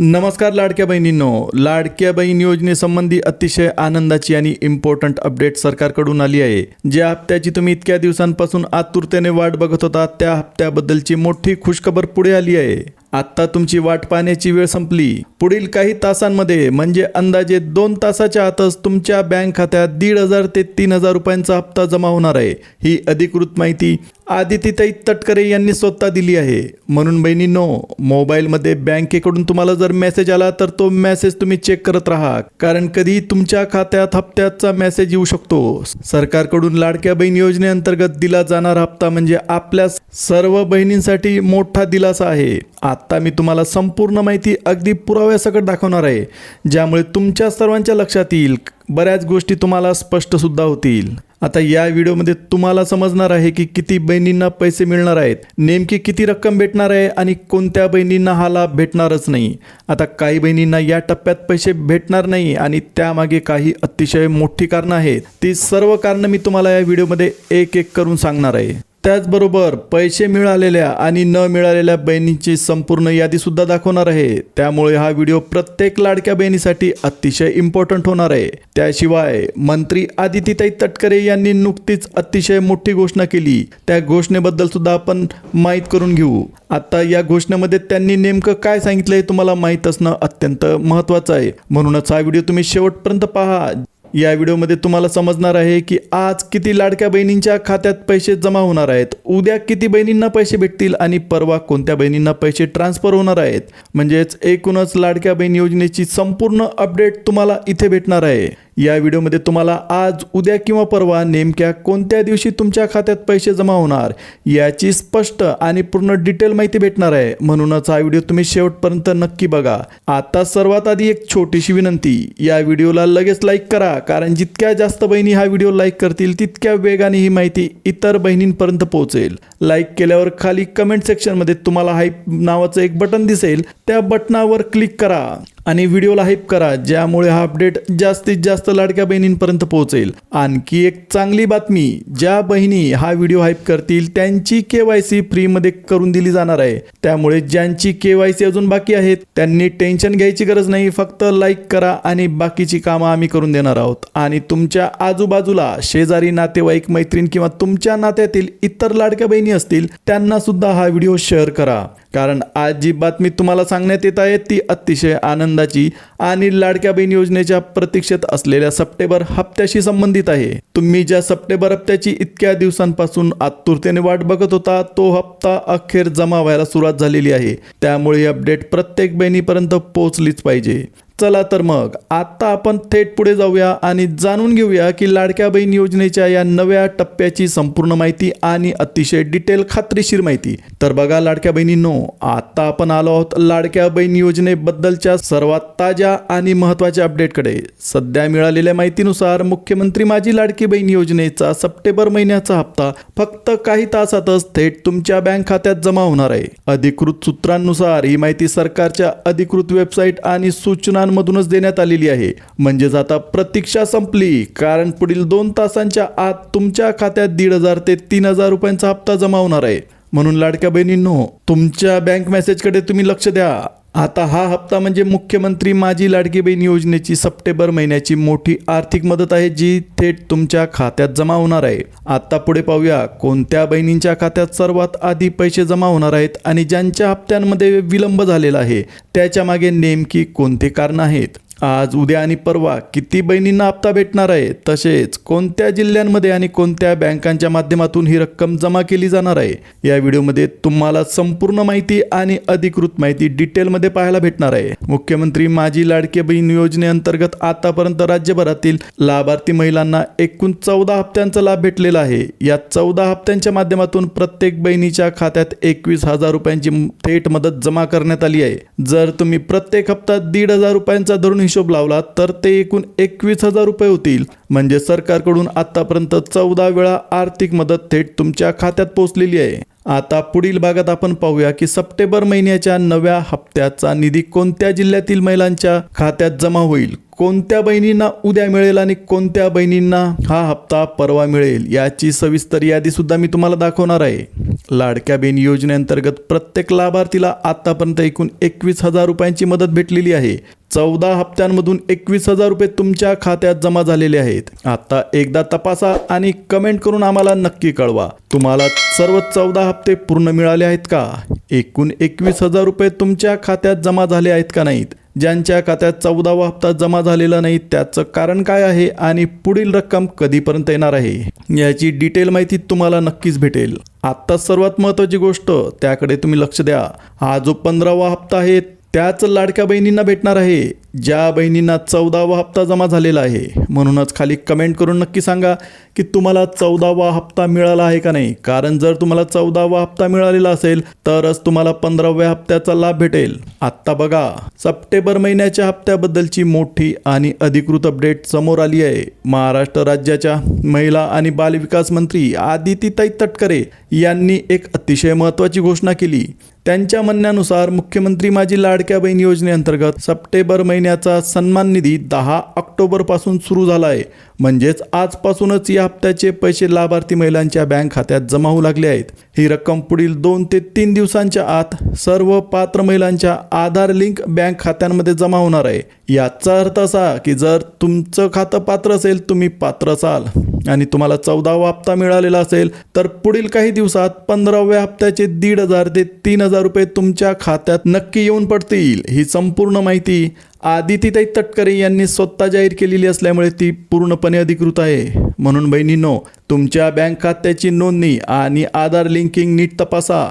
नमस्कार लाडक्या बहिणींनो. लाडक्या बहीण योजनेसंबंधी अतिशय आनंदाची आणि इम्पॉर्टंट अपडेट सरकारकडून आली आहे. ज्या हप्त्याची तुम्ही इतक्या दिवसांपासून आतुरतेने वाट बघत होता त्या हप्त्याबद्दलची मोठी खुशखबर पुढे आली आहे. आत्ता तुमची वाट पाहण्याची वेळ संपली. पुढील काही तासांमध्ये म्हणजे अंदाजे दोन तासाच्या आतच तुमच्या बँक खात्यात दीड हजार ते तीन हजार रुपयांचा हप्ता जमा होणार आहे. ही अधिकृत माहिती आदितीताई तटकरे यांनी स्वतः दिली आहे. म्हणून बहिणींनो मोबाईलमध्ये बँकेकडून तुम्हाला जर मेसेज आला तर तो मेसेज तुम्ही चेक करत राहा. कारण कधी तुमच्या खात्यात हप्त्याचा मेसेज येऊ शकतो. सरकारकडून लाडक्या बहीण योजनेअंतर्गत दिला जाणारा हप्ता म्हणजे आपल्या सर्व बहिणींसाठी मोठा दिलासा आहे. आत्ता मी तुम्हाला संपूर्ण माहिती अगदी पुराव्यासकट दाखवणार आहे ज्यामुळे तुमच्या सर्वांच्या लक्षात येईल बऱ्याच गोष्टी तुम्हाला स्पष्टसुद्धा होतील. आता या व्हिडिओमध्ये तुम्हाला समजणार आहे की किती बहिणींना पैसे मिळणार आहेत नेमकी किती रक्कम भेटणार आहे आणि कोणत्या बहिणींना हा लाभ भेटणारच नाही. आता काही बहिणींना या टप्प्यात पैसे भेटणार नाही आणि त्यामागे काही अतिशय मोठी कारणं आहेत. ती सर्व कारणं मी तुम्हाला या व्हिडिओमध्ये एक एक करून सांगणार आहे. त्याचबरोबर पैसे मिळालेल्या आणि न मिळालेल्या बहिणींची संपूर्ण यादी सुद्धा दाखवणार आहे. त्यामुळे हा व्हिडिओ प्रत्येक लाडक्या बहिणीसाठी अतिशय इम्पॉर्टंट होणार आहे. त्याशिवाय मंत्री आदितीताई तटकरे यांनी नुकतीच अतिशय मोठी घोषणा केली. त्या घोषणेबद्दल सुद्धा आपण माहीत करून घेऊ. आता या घोषणेमध्ये त्यांनी नेमकं काय सांगितलं हे तुम्हाला माहीत असणं अत्यंत महत्त्वाचं आहे. म्हणूनच हा व्हिडिओ तुम्ही शेवटपर्यंत पहा. या व्हिडिओमध्ये तुम्हाला समजणार आहे की आज किती लाडक्या बहिणींच्या खात्यात पैसे जमा होणार आहेत. उद्या किती बहिणींना पैसे भेटतील आणि परवा कोणत्या बहिणींना पैसे ट्रान्सफर होणार आहेत. म्हणजेच एकूणच लाडक्या बहीण योजनेची संपूर्ण अपडेट तुम्हाला इथे भेटणार आहे. या व्हिडिओमध्ये तुम्हाला आज उद्या किंवा परवा नेमक्या कोणत्या दिवशी तुमच्या खात्यात पैसे जमा होणार याची स्पष्ट आणि पूर्ण डिटेल माहिती भेटणार आहे. म्हणूनच हा व्हिडिओ तुम्ही शेवटपर्यंत नक्की बघा. आता सर्वात आधी एक छोटीशी विनंती. या व्हिडिओला लगेच लाईक करा कारण जितक्या जास्त बहिणी हा व्हिडिओ लाईक करतील तितक्या वेगाने ही माहिती इतर बहिणींपर्यंत पोहोचेल. लाईक केल्यावर खाली कमेंट सेक्शनमध्ये तुम्हाला हाईप नावाचं एक बटन दिसेल. त्या बटनावर क्लिक करा. आणि व्हिडिओला हाईप करा ज्यामुळे हा अपडेट जास्तीत जास्त लाडक्या बहिणींपर्यंत पोहोचेल. आणखी एक चांगली बातमी ज्या बहिणी हा व्हिडिओ हाईप करतील त्यांची के वाय सी फ्रीमध्ये करून दिली जाणार आहे. त्यामुळे ज्यांची के वाय सी अजून बाकी आहेत त्यांनी टेन्शन घ्यायची गरज नाही फक्त लाईक करा आणि बाकीची कामं आम्ही करून देणार आहोत. आणि तुमच्या आजूबाजूला शेजारी नातेवाईक मैत्रीण किंवा तुमच्या नात्यातील इतर लाडक्या बहिणी असतील त्यांना सुद्धा हा व्हिडिओ शेअर करा. कारण आज जी बातमी तुम्हाला सांगण्यात येत आहे ती अतिशय आनंदाची आणि लाडक्या बहीण योजनेच्या प्रतीक्षेत असलेल्या सप्टेंबर हप्त्याशी संबंधित आहे. तुम्ही ज्या सप्टेंबर हप्त्याची इतक्या दिवसांपासून आतुरतेने वाट बघत होता तो हप्ता अखेर जमा व्हायला सुरुवात झालेली आहे. त्यामुळे अपडेट प्रत्येक बहिणीपर्यंत पोहोचलीच पाहिजे. चला तर मग आता आपण थेट पुढे जाऊया आणि जाणून घेऊया की लाडक्या बहीण योजनेच्या या नव्या टप्प्याची संपूर्ण माहिती आणि अतिशय डिटेल खात्रीशीर माहिती. तर बघा लाडक्या बहिणींनो आता आपण आलो आहोत लाडक्या बहीण योजनेबद्दलच्या सर्वात ताज्या आणि महत्त्वाच्या अपडेटकडे. सध्या मिळालेल्या माहितीनुसार मुख्यमंत्री माझी लाडकी बहीण योजनेचा सप्टेंबर महिन्याचा हप्ता फक्त काही तासातच थेट तुमच्या बँक खात्यात जमा होणार आहे. अधिकृत सूत्रांनुसार ही माहिती सरकारच्या अधिकृत वेबसाईट आणि सूचना मधूनच देण्यात आलेली आहे. म्हणजेच आता प्रतीक्षा संपली. कारण पुढील दोन तासांच्या आत तुमच्या खात्यात दीड हजार ते तीन हजार रुपयांचा हप्ता जमा होणार आहे. म्हणून लाडक्या बहिणींनो तुमच्या बँक मेसेजकडे तुम्ही लक्ष द्या. आता हा हप्ता म्हणजे मुख्यमंत्री माझी लाडकी बहीण योजनेची सप्टेंबर महिन्याची मोठी आर्थिक मदत आहे जी थेट तुमच्या खात्यात जमा होणार आहे. आता पुढे पाहूया कोणत्या बहिणींच्या खात्यात सर्वात आधी पैसे जमा होणार आहेत आणि ज्यांच्या हप्त्यांमध्ये विलंब झालेला आहे त्याच्यामागे नेमकी कोणती कारणं आहेत? आज उद्या आणि परवा किती बहिणींना हप्ता भेटणार आहे? तसेच कोणत्या जिल्ह्यांमध्ये आणि कोणत्या बँकांच्या माध्यमातून ही रक्कम जमा केली जाणार आहे? या व्हिडिओमध्ये तुम्हाला संपूर्ण माहिती आणि अधिकृत माहिती डिटेलमध्ये पाहायला भेटणार आहे. मुख्यमंत्री माझी लाडके बहीण योजनेअंतर्गत आतापर्यंत राज्यभरातील लाभार्थी महिलांना एकूण चौदा हप्त्यांचा लाभ भेटलेला आहे. या चौदा हप्त्यांच्या माध्यमातून प्रत्येक बहिणीच्या खात्यात एकवीस हजार रुपयांची थेट मदत जमा करण्यात आली आहे. जर तुम्ही प्रत्येक हप्ता दीड हजार रुपयांचा धरून हिशोब लावला तर ते एकूण एकवीस हजार रुपये होतील. म्हणजे सरकारकडून आतापर्यंत चौदा वेळा आर्थिक मदत थेट तुमच्या खात्यात पोहोचलेली आहे. आता पुढील भागात आपण पाहूया की सप्टेंबर महिन्याच्या नव्या हप्त्याचा निधी कोणत्या जिल्ह्यातील महिलांच्या खात्यात जमा होईल? कोणत्या बहिणींना उद्या मिळेल आणि कोणत्या बहिणींना हा हप्ता परवा मिळेल याची सविस्तर यादीसुद्धा मी तुम्हाला दाखवणार आहे. लाडक्या बहीण योजनेअंतर्गत प्रत्येक लाभार्थीला आतापर्यंत एकूण एकवीस हजार रुपयांची मदत भेटलेली आहे. चौदा हप्त्यांमधून एकवीस हजार रुपये तुमच्या खात्यात जमा झालेले आहेत. आता एकदा तपासा आणि कमेंट करून आम्हाला नक्की कळवा. तुम्हाला सर्व चौदा हप्ते पूर्ण मिळाले आहेत का? एकूण एकवीस हजार रुपये तुमच्या खात्यात जमा झाले आहेत का नाहीत? ज्यांच्या खात्यात चौदावा हप्ता जमा झालेला नाही त्याचं कारण काय आहे आणि पुढील रक्कम कधीपर्यंत येणार आहे याची डिटेल माहिती तुम्हाला नक्कीच भेटेल. आत्ता सर्वात महत्त्वाची गोष्ट त्याकडे तुम्ही लक्ष द्या. हा जो पंधरावा हप्ता आहे त्याच लाडक्या बहिणींना भेटणार आहे. ज्या बहिणींना चौदावा हप्ता जमा झालेला आहे. म्हणूनच खाली कमेंट करून नक्की सांगा की तुम्हाला चौदावा हप्ता मिळाला आहे का नाही? कारण जर तुम्हाला चौदावा हप्ता मिळालेला असेल तरच तुम्हाला पंधराव्या हप्त्याचा लाभ भेटेल. आत्ता बघा सप्टेंबर महिन्याच्या हप्त्याबद्दलची मोठी आणि अधिकृत अपडेट समोर आली आहे. महाराष्ट्र राज्याच्या महिला आणि बालविकास मंत्री आदितीताई तटकरे यांनी एक अतिशय महत्त्वाची घोषणा केली. त्यांच्या म्हणण्यानुसार मुख्यमंत्री माझी लाडक्या बहीण योजनेअंतर्गत सप्टेंबर महिन्याचा सन्मान निधी दहा ऑक्टोबरपासून सुरू झाला आहे. म्हणजेच आजपासूनच या हप्त्याचे पैसे लाभार्थी महिलांच्या बँक खात्यात जमा होऊ लागले आहेत. ही रक्कम पुढील दोन ते तीन दिवसांच्या आत सर्व पात्र महिलांच्या आधार लिंक बँक खात्यांमध्ये जमा होणार आहे. याचा अर्थ असा की जर तुमचं खातं पात्र असेल तुम्ही पात्र असाल. आणि तुम्हाला चौदावा हप्ता मिळालेला असेल तर पुढील काही दिवसात पंधराव्या हप्त्याचे दीड हजार ते तीन हजार रुपये तुमच्या खात्यात नक्की येऊन पडतील. ही संपूर्ण माहिती आदितीताई तटकरे यांनी स्वतः जाहीर केलेली असल्यामुळे ती पूर्णपणे अधिकृत आहे. म्हणून बहिणींनो तुमच्या बँक खात्याची नोंदणी आणि आधार लिंकिंग नीट तपासा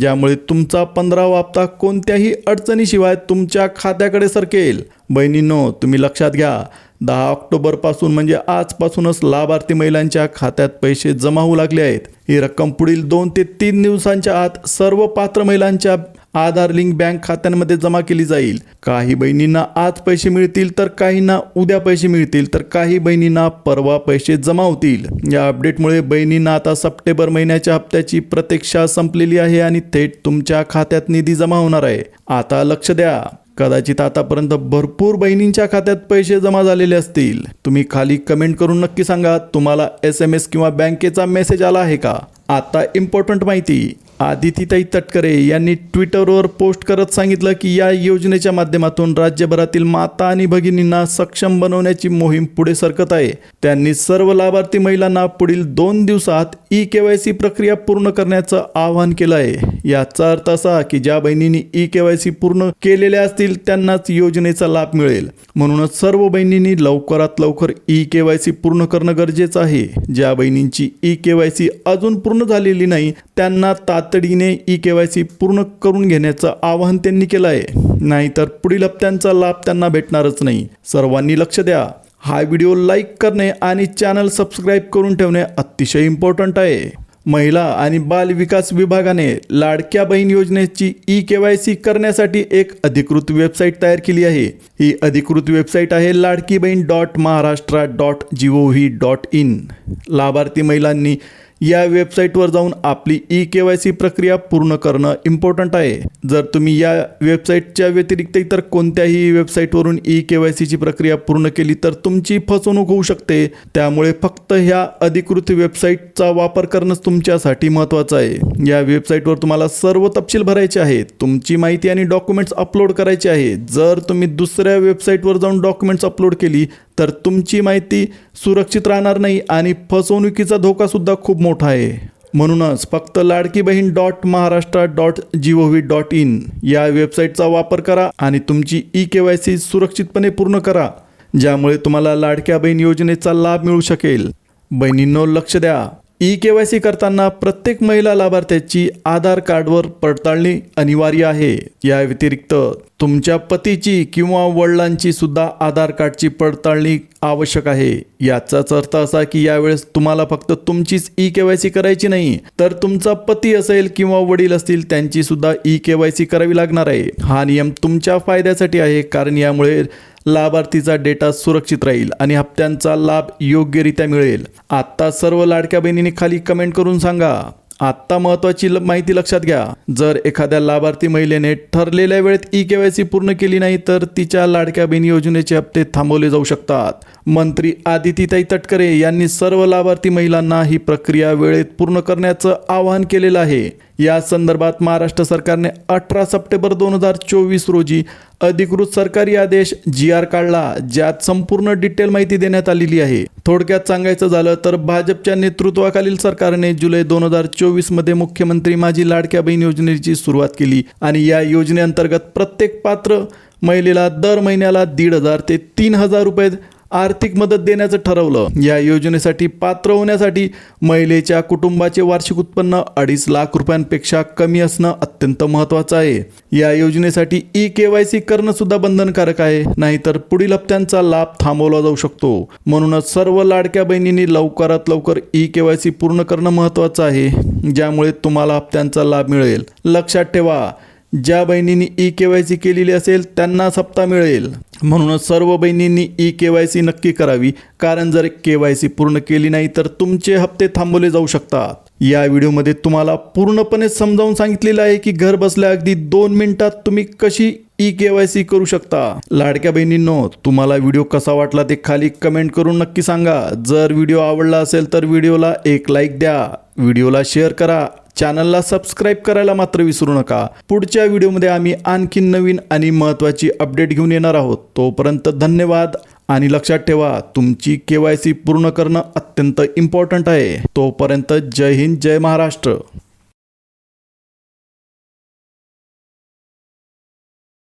ज्यामुळे तुमचा पंधरावा हप्ता कोणत्याही अडचणीशिवाय तुमच्या खात्याकडे सरकेल. बहिणींनो तुम्ही लक्षात घ्या दहा ऑक्टोबरपासून म्हणजे आजपासूनच लाभार्थी महिलांच्या खात्यात पैसे जमा होऊ लागले आहेत. ही रक्कम पुढील दोन ते तीन दिवसांच्या आत सर्व पात्र महिलांच्या आधार लिंक बँक खात्यांमध्ये जमा केली जाईल. काही बहिणींना आज पैसे मिळतील तर काहींना उद्या पैसे मिळतील तर काही बहिणींना परवा पैसे जमा होतील. या अपडेटमुळे बहिणींना आता सप्टेंबर महिन्याच्या हप्त्याची प्रतीक्षा संपलेली आहे आणि थेट तुमच्या खात्यात निधी जमा होणार आहे. आता लक्ष द्या. कदाचित आतापर्यंत भरपूर बहिणींच्या खात्यात पैसे जमा झालेले असतील. तुम्ही खाली कमेंट करून नक्की सांगा तुम्हाला एस एम एस किंवा बँकेचा मेसेज आला आहे का? आता इम्पॉर्टंट माहिती. आदितीताई तटकरे यांनी ट्विटरवर पोस्ट करत सांगितलं की या योजनेच्या माध्यमातून राज्यभरातील माता आणि भगिनींना सक्षम बनवण्याची मोहीम पुढे सरकत आहे. त्यांनी सर्व लाभार्थी महिलांना पुढील दोन दिवसात ई के वाय सी प्रक्रिया पूर्ण करण्याचं आवाहन केलं आहे. याचा अर्थ असा की ज्या बहिणींनी ई के वाय सी पूर्ण केलेल्या असतील त्यांनाच योजनेचा लाभ मिळेल. म्हणूनच सर्व बहिणींनी लवकरात लवकर ई के वाय सी पूर्ण करणं गरजेचं आहे. ज्या बहिणींची ई के वाय सी अजून पूर्ण झालेली नाही त्यांना तात तातडीने ई के वाय सी पूर्ण करून घेण्याचं आवाहन त्यांनी केलं आहे. नाहीतर पुढील हप्त्यांचा लाभ त्यांना भेटणारच नाही. सर्वांनी लक्ष द्या. हा व्हिडिओ लाईक करणे आणि चॅनल सबस्क्राईब करून ठेवणे अतिशय इम्पॉर्टंट आहे. महिला आणि बाल विकास विभागाने लाडक्या बहीण योजनेची ई के वाय सी करण्यासाठी एक अधिकृत वेबसाईट तयार केली आहे. ही अधिकृत वेबसाईट आहे Ladki Bahin dot Maharashtra dot G O V dot in. लाभार्थी महिलांनी या वेबसाईटवर जाऊन आपली ई के वाय सी प्रक्रिया पूर्ण करणं इम्पॉर्टंट आहे. जर तुम्ही या वेबसाईटच्या व्यतिरिक्त इतर कोणत्याही वेबसाईटवरून ई के वाय सीची प्रक्रिया पूर्ण केली तर तुमची फसवणूक होऊ शकते. त्यामुळे फक्त ह्या अधिकृत वेबसाईटचा वापर करणंच तुमच्यासाठी महत्त्वाचं आहे. या वेबसाईटवर तुम्हाला सर्व तपशील भरायचे आहेत. तुमची माहिती आणि डॉक्युमेंट्स अपलोड करायचे आहे जर तुम्ही दुसऱ्या वेबसाईटवर जाऊन डॉक्युमेंट्स अपलोड केली तर तुमची माहिती सुरक्षित राहणार नाही आणि फसवणुकीचा धोका सुद्धा खूप मोठा आहे. म्हणूनच फक्त Ladki Bahin dot Maharashtra dot G O V dot in या वेबसाईटचा वापर करा आणि तुमची ई के वाय सी सुरक्षितपणे पूर्ण करा ज्यामुळे तुम्हाला लाडक्या बहीण योजनेचा लाभ मिळू शकेल. बहिणींनो लक्ष द्या. ई के वाय सी करताना प्रत्येक महिला लाभार्थ्याची आधार कार्डवर पडताळणी अनिवार्य आहे. या व्यतिरिक्त तुमच्या पतीची किंवा वडिलांची सुद्धा आधार कार्डची पडताळणी आवश्यक आहे. याचाच अर्थ असा की यावेळेस तुम्हाला फक्त तुमचीच ई के वाय सी करायची नाही तर तुमचा पती असेल किंवा वडील असतील त्यांची सुद्धा ई के वाय सी करावी लागणार आहे. हा नियम तुमच्या फायद्यासाठी आहे कारण यामुळे लाभार्थीचा डेटा सुरक्षित राहील आणि हप्त्यांचा लाभ योग्यरित्या मिळेल. आत्ता सर्व लाडक्या बहिणींनी खाली कमेंट करून सांगा. आत्ता महत्वाची ल- माहिती लक्षात घ्या. जर एखाद्या लाभार्थी महिलेने ठरलेल्या वेळेत ई केवायसी पूर्ण केली नाही तर तिच्या लाडक्या बहिणी योजनेचे हप्ते थांबवले जाऊ शकतात. मंत्री आदितीताई तटकरे यांनी सर्व लाभार्थी महिलांना ही प्रक्रिया वेळेत पूर्ण करण्याचं आवाहन केलेलं आहे. या संदर्भात महाराष्ट्र सरकारने अठरा सप्टेंबर दोन हजार चोवीस रोजी अधिकृत सरकारी आदेश जी आर काढला ज्यात संपूर्ण डिटेल माहिती देण्यात आलेली आहे. थोडक्यात सांगायचं झालं तर भाजपच्या नेतृत्वाखालील सरकारने जुलै दोन हजार चोवीसमध्ये मुख्यमंत्री माझी लाडक्या बहीण योजनेची सुरुवात केली आणि या योजनेअंतर्गत प्रत्येक पात्र महिलेला दर महिन्याला दीड हजार ते तीन हजार रुपये आर्थिक मदत देण्याचं ठरवलं. या योजनेसाठी पात्र होण्यासाठी महिलेच्या कुटुंबाचे वार्षिक उत्पन्न अडीच लाख रुपयांपेक्षा कमी असणं अत्यंत महत्त्वाचं आहे. या योजनेसाठी ई के वाय सी करणं सुद्धा बंधनकारक आहे. नाहीतर पुढील हप्त्यांचा लाभ थांबवला जाऊ शकतो. म्हणूनच सर्व लाडक्या बहिणींनी लवकरात लवकर ई के वाय सी पूर्ण करणं महत्त्वाचं आहे. ज्यामुळे तुम्हाला हप्त्यांचा लाभ मिळेल. लक्षात ठेवा ज्या बहिणींनी ई के वाय सी केलेली असेल त्यांना सप्ता मिळेल. म्हणूनच सर्व बहिणींनी ई के वाय सी नक्की करावी. कारण जर के वाय सी पूर्ण केली नाही तर तुमचे हप्ते थांबवले जाऊ शकतात. या व्हिडिओमध्ये तुम्हाला पूर्णपणे समजावून सांगितलेलं आहे की घर बसल्या अगदी दोन मिनिटात तुम्ही कशी ई के वाय सी करू शकता. लाडक्या बहिणींनो तुम्हाला व्हिडिओ कसा वाटला ते खाली कमेंट करून नक्की सांगा. जर व्हिडिओ आवडला असेल तर व्हिडिओला एक लाईक द्या. व्हिडिओला शेअर करा चॅनलला सबस्क्राईब करायला मात्र विसरू नका. पुढच्या व्हिडिओमध्ये आम्ही आणखी नवीन आणि महत्त्वाची अपडेट घेऊन येणार आहोत. तोपर्यंत धन्यवाद आणि लक्षात ठेवा तुमची के वाय सी पूर्ण करणं अत्यंत इम्पॉर्टंट आहे. तोपर्यंत जय हिंद जय महाराष्ट्र.